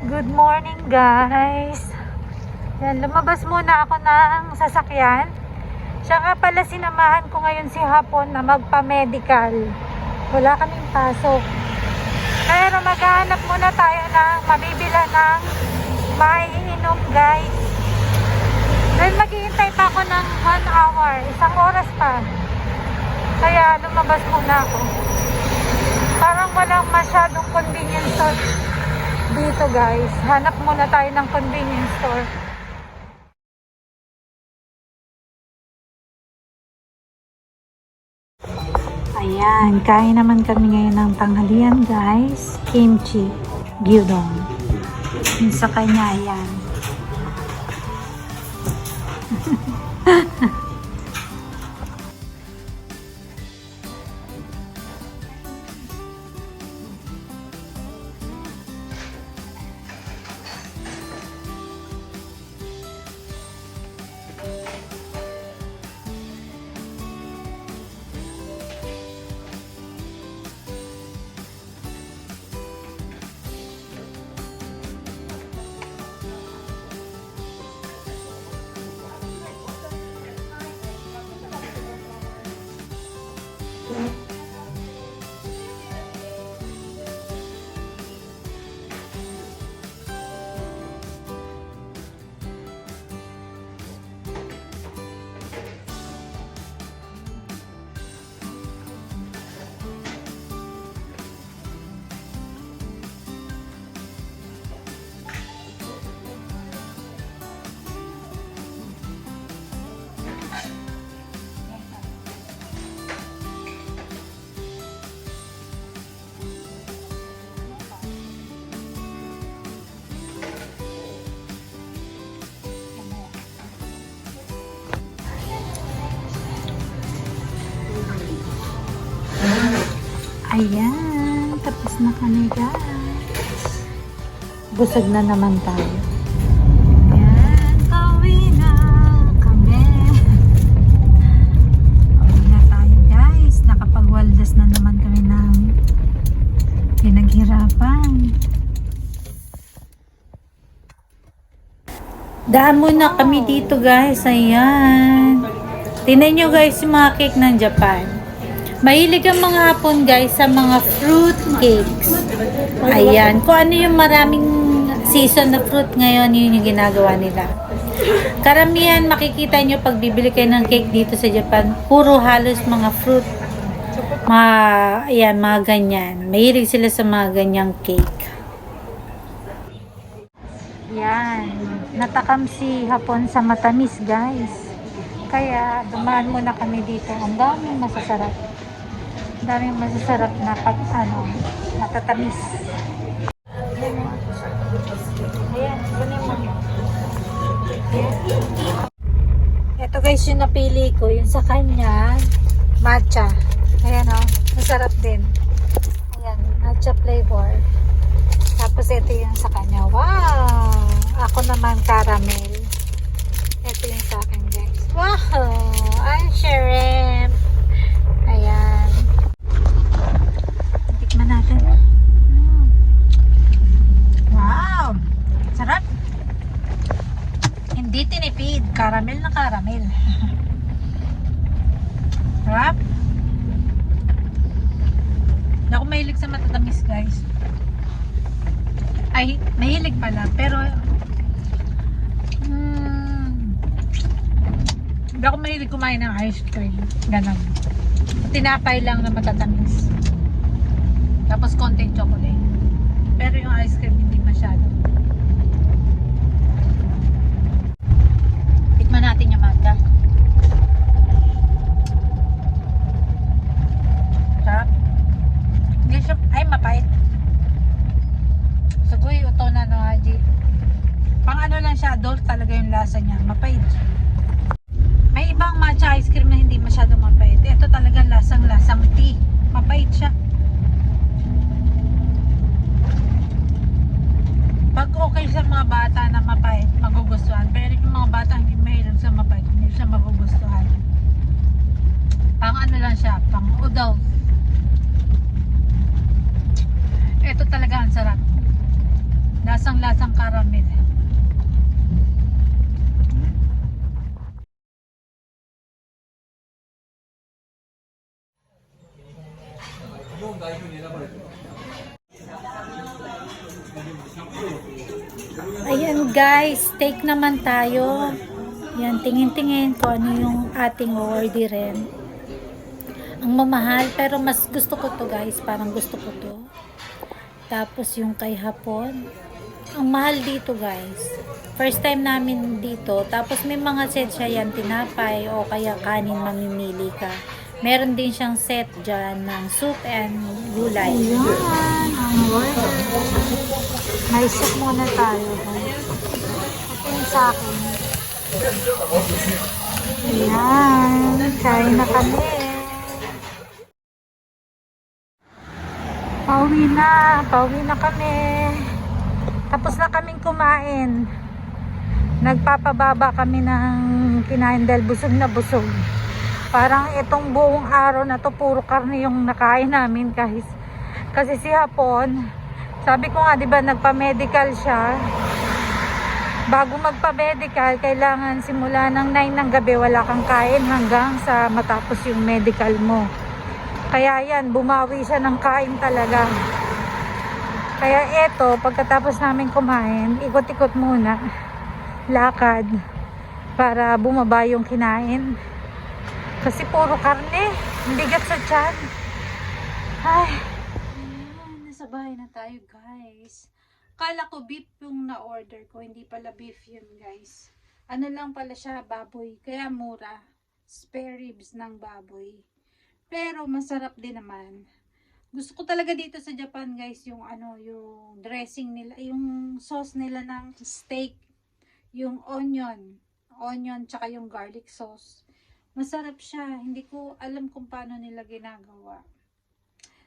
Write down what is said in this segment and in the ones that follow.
Good morning guys. Yan, lumabas muna ako ng sasakyan. Siya nga pala sinamahan ko ngayon si Hapon na magpa-medical. Wala kaming pasok. Pero maghahanap muna tayo ng mabibila ng maiinom guys. Then maghihintay pa ako ng 1 hour. Isang oras pa. Kaya lumabas muna ako. Parang walang masyadong convenience store dito guys. Hanap muna tayo ng convenience store. Ayan, kain naman kami ngayon ng tanghalian guys. Kimchi, gyudon. Yung sa kanya, ayan. Ayan, tapos na kami guys. Busog na naman tayo. Ayan, pauwi na kami. Tayo guys. Nakapagwaldas na naman kami ng pinaghirapan. Daan muna kami dito guys. Ayan. Tingnan nyo guys yung mga cake ng Japan. Mahilig ang mga hapon guys sa mga fruit cakes. Ayan. Kung ano yung maraming season na fruit ngayon, yun yung ginagawa nila. Karamihan makikita nyo pag bibili kayo ng cake dito sa Japan, puro halos mga fruit. Mga, ayan, mga ganyan. Mahilig sila sa mga ganyang cake. Yan. Natakam si Hapon sa matamis, guys. Kaya dumaan muna kami dito. Ang daming masasarap. Daming masasarap na pag ano, matatamis. Ayan, kunin. Ito guys yung napili ko. Yung sa kanya, matcha. Ayan o, masarap din. Ayan, matcha flavor. Tapos ito yung sa kanya. Wow! Ako naman caramel. Ito yung sa akin guys. Wow! Ang shrimp. Ayan. Tikman natin. Mm. Wow! Sarap. Hindi tinipid. Caramel na caramel. Sarap. Ako mahilig sa matatamis guys ay mahilig pala pero mm, hindi ako mahilig kumain ng ice cream ganun tinapay lang na matatamis tapos konting chocolate pero yung ice cream hindi masyado tikman natin yung mata sarap hindi siya ay mapait Sugoy, uto na no, Haji. Pang ano lang siya, adult talaga yung lasa niya. Mapait. May ibang matcha ice cream na hindi masyadong mapait. Ito talaga lasang-lasang tea. Mapait siya. Pag okay sa mga bata na mapait, magugustuhan. Pero yung mga bata hindi mahilig sa mapait, hindi siya magugustuhan. Pang ano lang siya, pang adult. Ito talaga ang sarap. Lasang lasang-lasang caramel. Guys, take naman tayo. Yan, tingin-tingin ko ano yung ating orderin. Ang mamahal, pero mas gusto ko to guys, parang gusto ko to. Tapos yung kay hapon, ang mahal dito guys. First time namin dito, tapos may mga set siya yan, tinapay o kaya kanin mamimili ka. Meron din siyang set dyan ng soup and gulay. Ayan, ang order. May soup muna tayo. Yung sa akin. Ayan, kain na kami. Pauwi na, pauwi na kami. Tapos na kaming kumain. Nagpapababa kami ng kinain dahil busog na busog. Parang itong buong araw na to puro karne yung nakain namin guys. Kasi si Hapon, sabi ko nga 'di ba nagpa-medical siya. Bago magpa-medical, kailangan simula ng 9 ng gabi wala kang kain hanggang sa matapos yung medical mo. Kaya yan, bumawi siya ng kain talaga. Kaya eto, pagkatapos namin kumain, ikot-ikot muna. Lakad. Para bumaba yung kinain. Kasi puro karne. Bigat sa tiyan. Ay. Ayan, nasa bahay na tayo guys. Kala ko beef yung na-order ko. Hindi pala beef yun guys. Ano lang pala siya, baboy. Kaya mura. Spare ribs ng baboy. Pero masarap din naman. Gusto ko talaga dito sa Japan guys yung ano, yung dressing nila, yung sauce nila ng steak, yung onion, onion tsaka yung garlic sauce. Masarap siya. Hindi ko alam kung paano nila ginagawa.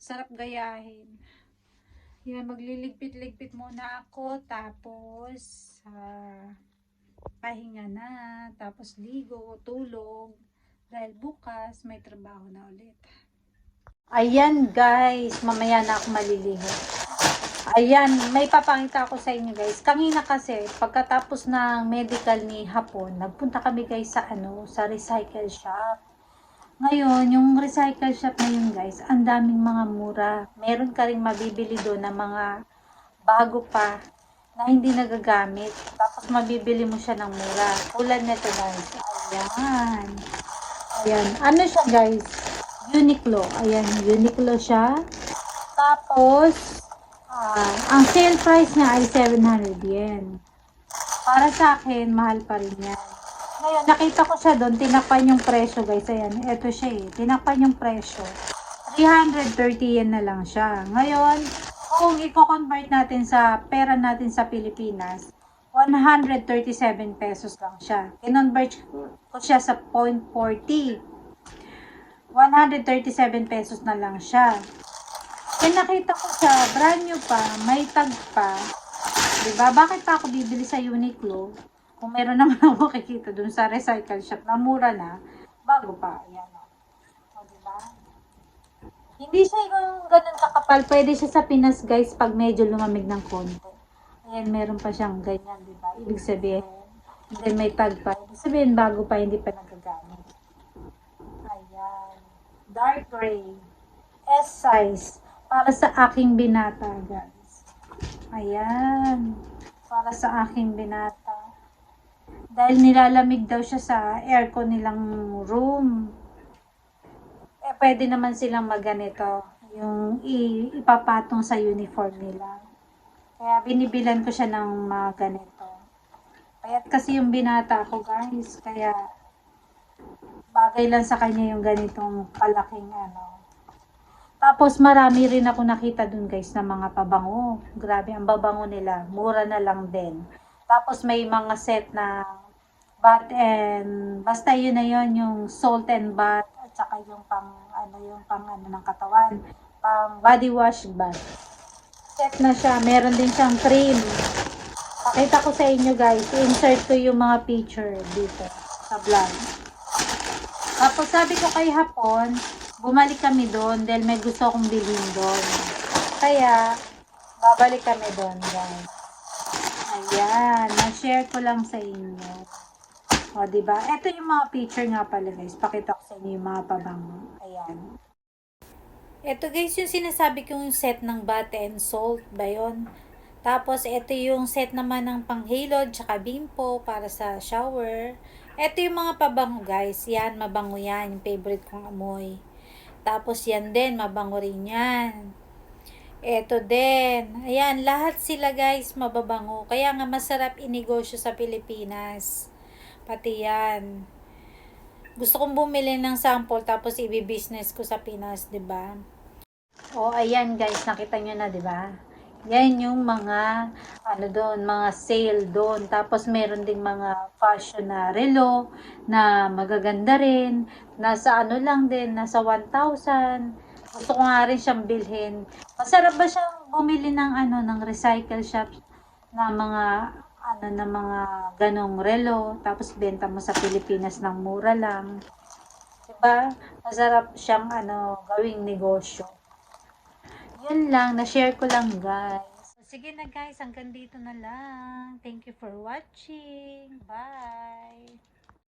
Sarap gayahin. Yan, magliligpit-ligpit muna ako. Tapos, ah, pahinga na. Tapos, ligo, tulog. Dahil bukas, may trabaho na ulit. Ayan, guys. Mamaya na ako maliligo. Ayan, may papakita ako sa inyo guys. Kanina kasi, pagkatapos ng medical ni Hapon, nagpunta kami guys sa ano, sa recycle shop. Ngayon, yung recycle shop na yun guys, ang daming mga mura. Meron ka rin mabibili doon na mga bago pa na hindi nagagamit. Tapos mabibili mo siya ng mura. Tulad nito guys. Ayan. Ayan. Ano siya guys? Uniqlo. Ayan, Uniqlo siya. Tapos, ah, ang sale price niya ay 700 yen. Para sa akin, mahal pa rin yan. Ngayon, nakita ko siya doon, tinakpan yung presyo guys. Ayan, eto siya eh. Tinakpan yung presyo. 330 yen na lang siya. Ngayon, kung i-convert natin sa pera natin sa Pilipinas, 137 pesos lang siya. Kinonvert ko siya sa 0.40. 137 pesos na lang siya. Kaya nakita ko siya, brand new pa, may tag pa. Diba? Bakit pa ako bibili sa Uniqlo? Kung meron naman ako makikita dun sa recycle shop na mura na, bago pa. Ayan o. O, diba? Hindi siya yung ganun kakapal. Pwede siya sa Pinas, guys, pag medyo lumamig ng konti. Ayan, meron pa siyang ganyan, diba? Ibig sabihin, hindi may tag pa. Ibig sabihin, bago pa, hindi pa nagagamit. Ayan. Dark gray. S size. Para sa aking binata, guys. Ayan. Para sa aking binata. Dahil nilalamig daw siya sa aircon nilang room. Eh, pwede naman silang maganito. Yung ipapatong sa uniform nila. Kaya binibilan ko siya ng mga ganito. Payat kasi yung binata ko, guys. Kaya bagay lang sa kanya yung ganitong kalaking ano. Tapos marami rin ako nakita dun guys na mga pabango. Grabe, ang babango nila. Mura na lang din. Tapos may mga set na bath and basta yun na yun yung salt and bath at saka yung pang ano yung pang ano ng katawan. Pang body wash bath. Set na siya. Meron din siyang cream. Pakita ko sa inyo guys. Insert ko yung mga picture dito sa vlog. Tapos sabi ko kay Hapon, bumalik kami doon dahil may gusto akong bilhin doon. Kaya, babalik kami doon guys. Ayan, na-share ko lang sa inyo. O, di ba? Ito yung mga picture nga pala guys. Pakita ko sa inyo yung mga pabango. Ayan. Ito guys, yung sinasabi kong set ng Bate and Salt ba yun? Tapos, ito yung set naman ng panghalod, tsaka bimpo para sa shower. Ito yung mga pabango guys. Yan, mabango yan. Yung favorite kong amoy. Tapos, yan din, mabango rin yan. Ito din. Ayan, lahat sila guys mababango. Kaya nga masarap inegosyo sa Pilipinas. Pati yan. Gusto kong bumili ng sample tapos i-business ko sa Pinas, 'di ba? Oh, ayan guys, nakita nyo na, 'di ba? Yan yung mga ano doon, mga sale doon. Tapos meron ding mga fashion na relo na magaganda rin. Nasa ano lang din, nasa 1,000. Gusto ko nga rin siyang bilhin. Masarap ba siyang bumili ng ano, ng recycle shops na mga ano na mga ganong relo tapos benta mo sa Pilipinas ng mura lang. 'Di ba? Masarap siyang ano, gawing negosyo. Yun lang, na-share ko lang guys. Sige na guys, hanggang dito na lang. Thank you for watching. Bye!